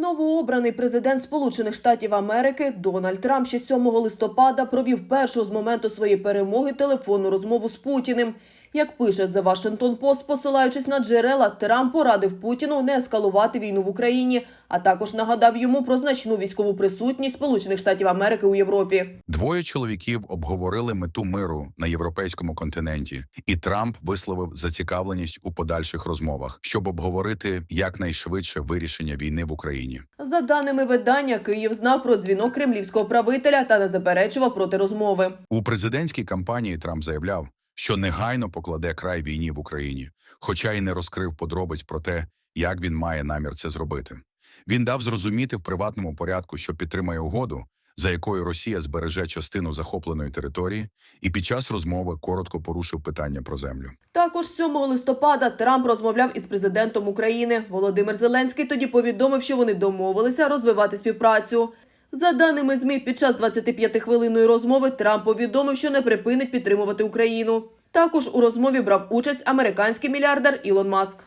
Новообраний президент Сполучених Штатів Америки Дональд Трамп ще 7 листопада провів першу з моменту своєї перемоги телефонну розмову з Путіним. Як пише The Washington Post, посилаючись на джерела, Трамп порадив Путіну не ескалувати війну в Україні, а також нагадав йому про значну військову присутність Сполучених Штатів Америки у Європі. Двоє чоловіків обговорили мету миру на європейському континенті, і Трамп висловив зацікавленість у подальших розмовах, щоб обговорити якнайшвидше вирішення війни в Україні. За даними видання, Київ знав про дзвінок кремлівського правителя та не заперечував проти розмови. У президентській кампанії Трамп заявляв, що негайно покладе край війні в Україні, хоча й не розкрив подробиць про те, як він має намір це зробити. Він дав зрозуміти в приватному порядку, що підтримає угоду, за якою Росія збереже частину захопленої території, і під час розмови коротко порушив питання про землю. Також 7 листопада Трамп розмовляв із президентом України. Володимир Зеленський тоді повідомив, що вони домовилися розвивати співпрацю. За даними ЗМІ, під час 25-хвилинної розмови Трамп повідомив, що не припинить підтримувати Україну. Також у розмові брав участь американський мільярдер Ілон Маск.